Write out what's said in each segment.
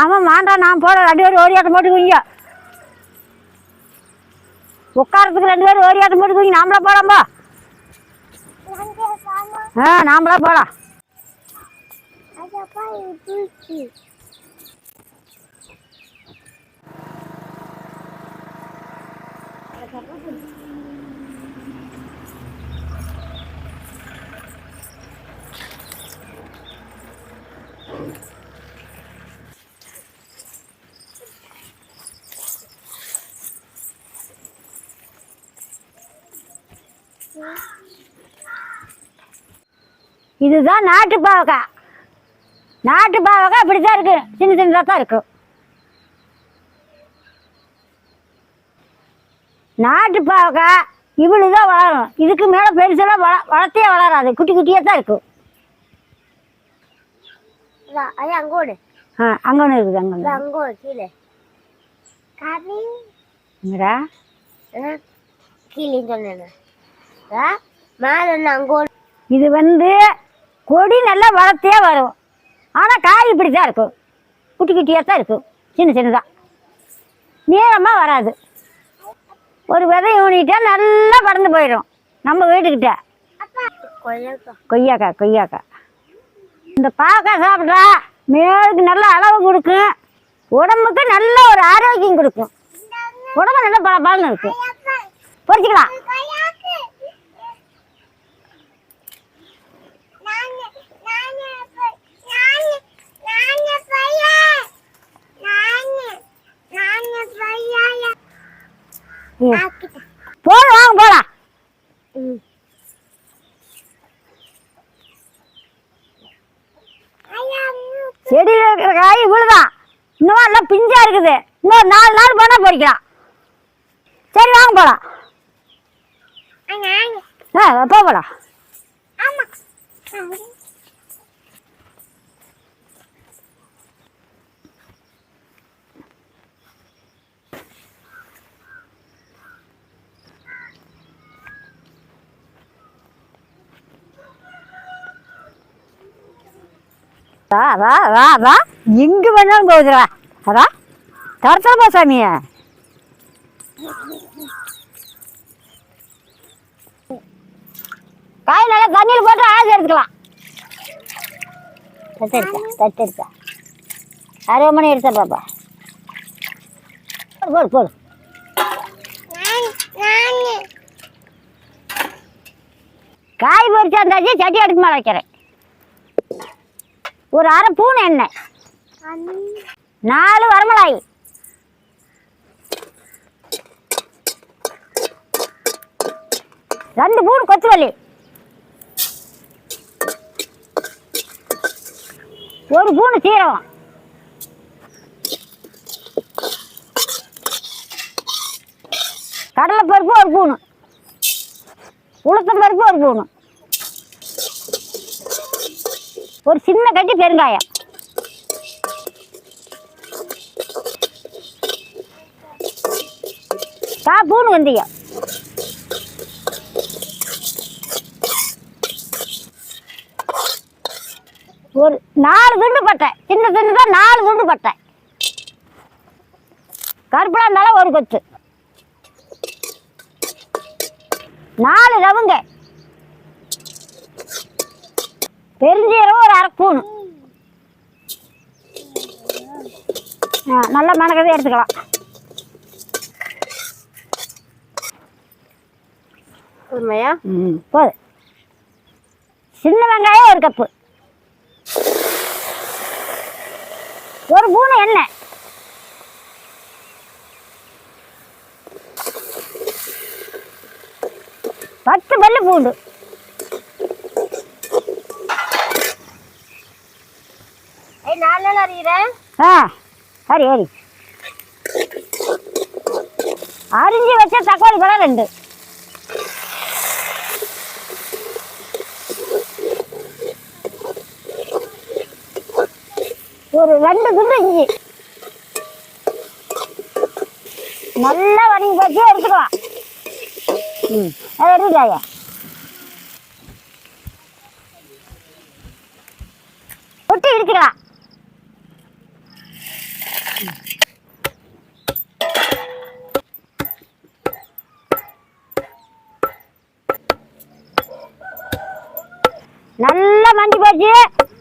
ஆமாம் மாண்டா நான் போகிறேன் ரெண்டு பேரும் ஓரியாட்டம் போட்டுக்குவீங்க. உட்காரத்துக்கு ரெண்டு பேரும் ஓரியாட்டம் போட்டுக்குவீங்க. நாமளா போகலாம்பா ஆ நாமளா போலாம். இதுதான் நாட்டு பாவக்காய் நாட்டு பாவக்காய் இப்படி தான் இருக்கு. சின்ன சின்னதாக தான் இருக்கும் நாட்டு பாவக்காய் இவ்வளவு தான் வளரும். இதுக்கு மேலே பெருசெல்லாம் வள வளர்த்தே வளராது. குட்டி குட்டியாக தான் இருக்கும் அது ஆ அங்கே ஒன்று இருக்குது அங்கே ஒன்று கீழே. கீழே சொன்னேன். மேலே அங்கோடு இது வந்து கொடி நல்லா வளர்த்தே வரும். ஆனால் காய் இப்படி தான் இருக்கும். குட்டி குட்டியாக தான் இருக்கும். சின்ன சின்னதாக நீளமாக வராது. ஒரு விதை ஊனிட்டா நல்லா பறந்து போயிடும் நம்ம வீட்டுக்கிட்ட. கொய்யாக்கா. கொய்யாக்கா கொய்யாக்கா. இந்த பாக்காய் சாப்பிட்டா மேலுக்கு நல்ல அளவு கொடுக்கும். உடம்புக்கு நல்ல ஒரு ஆரோக்கியம் கொடுக்கும். உடம்பு நல்ல பல பலன்னு இருக்கும். பொறிச்சிக்கலாம் ம். போதும் வாங்க போகலாம் செடியில் இருக்கிற காய் இவ்வளோதான் இன்னும் எல்லாம் பிஞ்சா இருக்குது. இன்னொரு நாலு நாள் போனால் பொறிக்கலாம். சரி வாங்க போகலாம் ஆ போகலாம் வா வா வா வா. எங்கே வேணாலும் போகுதுடா அதா தரத்தா சாமிய. காய் நல்லா தண்ணியில் போட்டு ஆசி எடுத்துக்கலாம். தட்டெடுத்தா தட்டெடுத்தா அரை மணி எடுத்துடுறாப்பா போடு போடு காய் பொரிச்சா இருந்தாச்சு சட்டி மேலே வைக்கிறேன். ஒரு அரை பூனை எண்ணெய் நாலு வரமிளகாய். ரெண்டு பூனு கொத்துவல்லி ஒரு பூணு சீரகம். கடலைப்பருப்பு ஒரு பூணு உளுத்தம் பருப்பு ஒரு பூணு ஒரு சின்ன கட்டி பெருங்காயம். கா பூணு வெந்தயம் ஒரு நாலு துண்டு பட்டை. சின்ன துண்டு தான் நாலு துண்டு பட்டை. கருப்பிலா இருந்தாலும் ஒரு கொத்து. நாலு லவங்க. பெருஞ்சீரகம் அரை ஸ்பூனு நல்லா மணக்கதே எடுத்துக்கலாம். உண்மையா ம் போது. சின்ன வெங்காயம் ஒரு கப்பு. ஒரு பூனை எண்ணெய். பத்து பல்லு பூண்டு ஏய் நாலு நாள் அறிகிறேன் ஆ சரி சரி அரிஞ்சு வச்ச தக்காளி பழம் ரெண்டு ஒரு ரெண்டு துண்டு இஞ்சி நல்லா வணங்கி போச்சு எடுத்துக்கலாம் ம் அதை எடுத்துக்காயா நல்லா வண்டி போச்சு.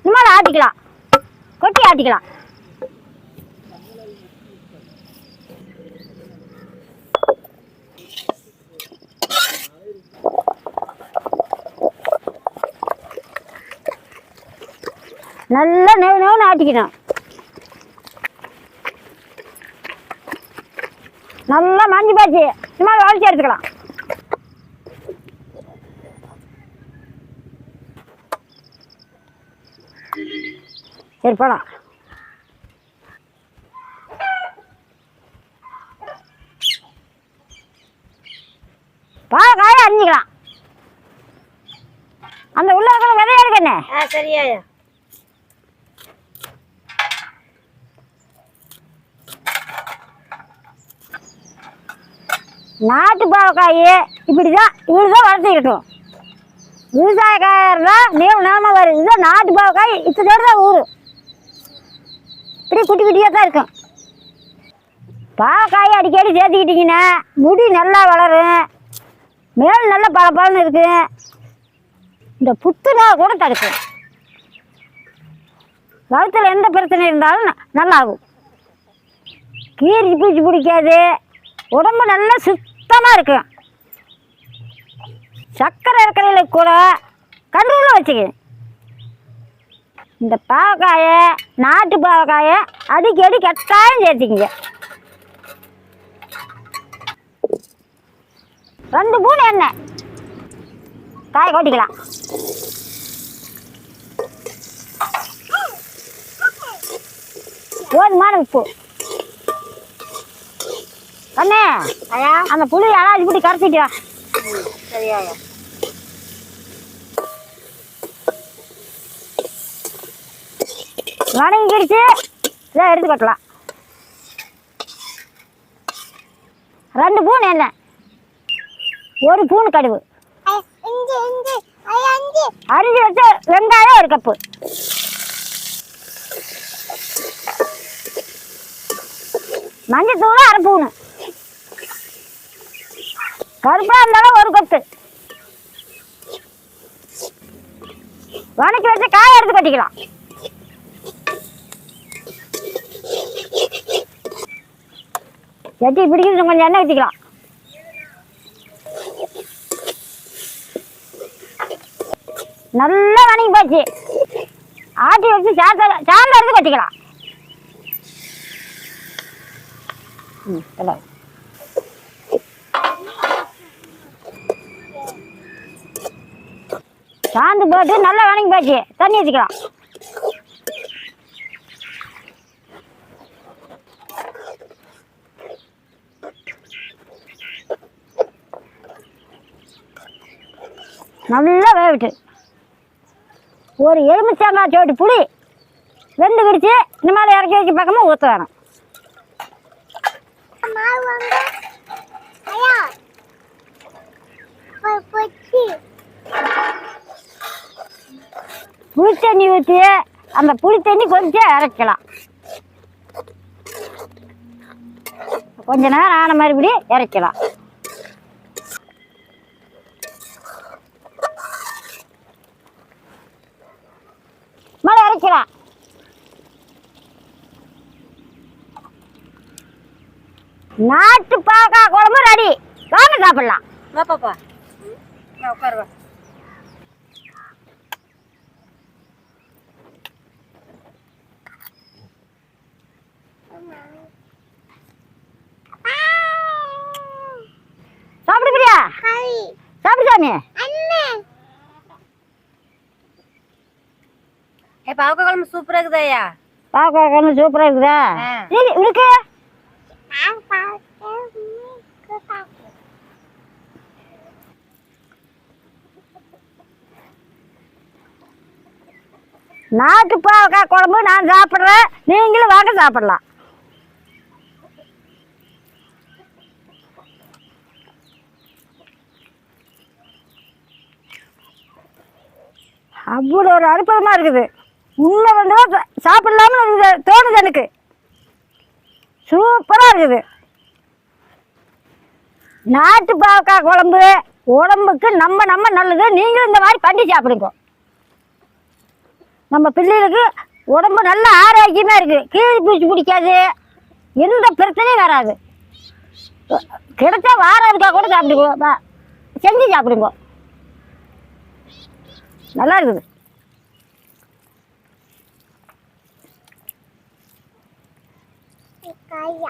இனிமேல் ஆட்டிக்கலாம். கொட்டி ஆட்டிக்கலாம். நல்லா நெவ் நெவ் ஆட்டிக்கணும். நல்லா மாஞ்சி போச்சு சும்மா வளர்ச்சி எடுத்துக்கலாம். சரி போலாம். காய அரிஞ்சிக்கலாம். அந்த உள்ள விதையா இருக்கு என்ன சரியா நாட்டு பாவக்காய் இப்படி தான் இப்படி தான் வளர்த்துக்கிட்டோம் விவசாயக்காரர் தான் மேல் நாம வரும் இதுதான் நாட்டு பாவக்காய் இத்தனோடு தான் ஊர். இப்படி குட்டி குட்டியாக தான் இருக்கும். பாவக்காய் அடிக்கடி சேர்த்துக்கிட்டிங்கன்னா முடி நல்லா வளரும். மேல் நல்ல பளபளன்னு இருக்கும் இந்த புத்து நோய் கூட தடுக்கும். வளத்தில் எந்த பிரச்சனை இருந்தாலும் நல்லாகும். நல்லா ஆகும் கீரி பூச்சி பிடிக்காது. உடம்பு நல்லா சுத்தமாக இருக்கும் சர்க்கரை இருக்கிறதுல கூட கண்ட்ரோலில் வச்சுக்கணும் இந்த பாவக்காயை நாட்டு பாவக்காயை அடிக்கடி கட்டாயம் சேர்த்திக்கிங்க. ரெண்டு பூனை எண்ணெய். காய கொட்டிக்கலாம். போதுமான உப்பு. கண்ணே ஐயா? அந்த புளி அலாதி போட்டு கரைச்சிட்டு வா சரியாயா வணங்கிடுச்சு இதை எடுத்து கட்டலாம். ரெண்டு பூன் எண்ணெய் ஒரு பூன் இஞ்சி அரிஞ்சு வச்ச வெங்காயம் ஒரு கப்பு. மஞ்சத்தூள் அரை பூனு. கருப்பா இருந்தாலும் ஒரு கொத்து. வணக்கி வச்சு காய எடுத்து கட்டிக்கலாம். சட்டி பிடிக்கிறது கொஞ்சம் எண்ணெய் ஊற்றிக்கலாம் நல்லா வணங்கி போச்சு. ஆட்டி வச்சு சாத்த சாந்த எடுத்து கட்டிக்கலாம். ம் நல்லா சாந்து போட்டு நல்லா வணங்கி போச்சு தண்ணி ஊற்றிக்கலாம் நல்லா வேவிட்டு. ஒரு எலுமிச்சாங்காய் சோட்டு புளி வெந்து கிடிச்சு இந்த மாதிரி இறக்கி வச்சு பக்கமாக ஊற்ற வேணும் மாவு வாங்க ஐயா போய் போச்சு புளி தண்ணி ஊற்றி அந்த புளி தண்ணி கொஞ்சம் இறக்கலாம். கொஞ்ச நேரம் ஆன மறுபடி இறக்கலாம். மழை இறக்கலாம். நாட்டு பாக்கா குழம்பு ரெடி வாங்க சாப்பிடலாம். வா பாப்பா. நான் உட்காருவேன் அண்ணே. ஏ பாவக்க குழம்பு சூப்பரா இருக்குதாயா பாக்கா குழம்பு சூப்பராக இருக்குதா? இருக்கு. நாட்டு பாவக்காய் குழம்பு நான் சாப்பிட்றேன் நீங்களும் வாங்க சாப்பிடலாம். ஒரு அற்புதமாக இருக்குது. இன்னும் ரெண்டு வாரம் சாப்பிடலாம்னு தோணுது எனக்கு. சூப்பராக இருக்குது. நாட்டு பாவக்காய் குழம்பு உடம்புக்கு நம்ம நம்ம நல்லது. நீங்களும் இந்த மாதிரி பண்ணி சாப்பிடுங்க. நம்ம பிள்ளைகளுக்கு உடம்பு நல்ல ஆரோக்கியமாக இருக்குது கீழ் பூச்சி பிடிக்காது. எந்த பிரச்சனையும் வராது. கிடைச்சா வாரம் இருக்கா கூட சாப்பிடுங்க. செஞ்சு சாப்பிடுங்க. நல்லா இருக்குது. காயா